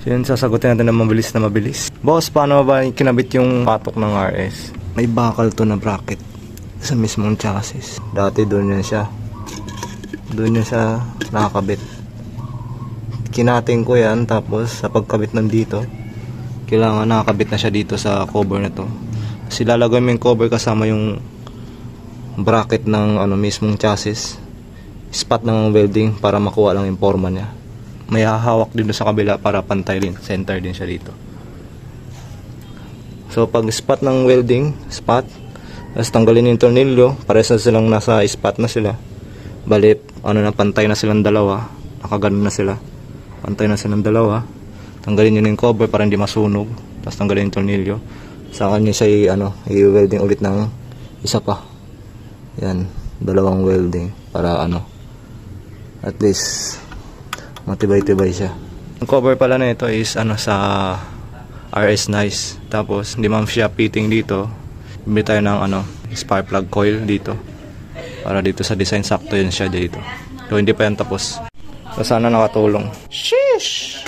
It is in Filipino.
So yun, sasagutin natin na mabilis na mabilis. Boss, paano ba kinabit yung patok ng RS? May bakal to na bracket sa mismong chassis. Dati doon yan siya. Doon yan siya nakakabit. Kinating ko yan, tapos sa pagkabit nandito, kailangan nakakabit na siya dito sa cover na to. Kasi lalagay mo yung cover kasama yung bracket ng ano mismong chassis spot ng welding para makuha lang yung forma niya may hahawak din sa kabila para pantay din center din siya dito. So pag spot ng welding spot tapos tanggalin yung tornilyo pares na silang nasa spot na sila. Bali ano na pantay na silang dalawa. Nakaganon na sila. Pantay na silang dalawa. Tanggalin yun yung cover para hindi masunog. Tapos tanggalin yung tornilyo. Sa kanya siya ano i-welding ulit ng isa pa. Yan dalawang welding para ano at least matibay-tibay siya. Ang cover pala na ito is ano sa RS Nice. Tapos hindi man siya fitting dito bibili tayo ng ano spark plug coil dito. Para dito sa design sakto yun siya dito. So hindi pa yan tapos. So sana nakatulong. Sheesh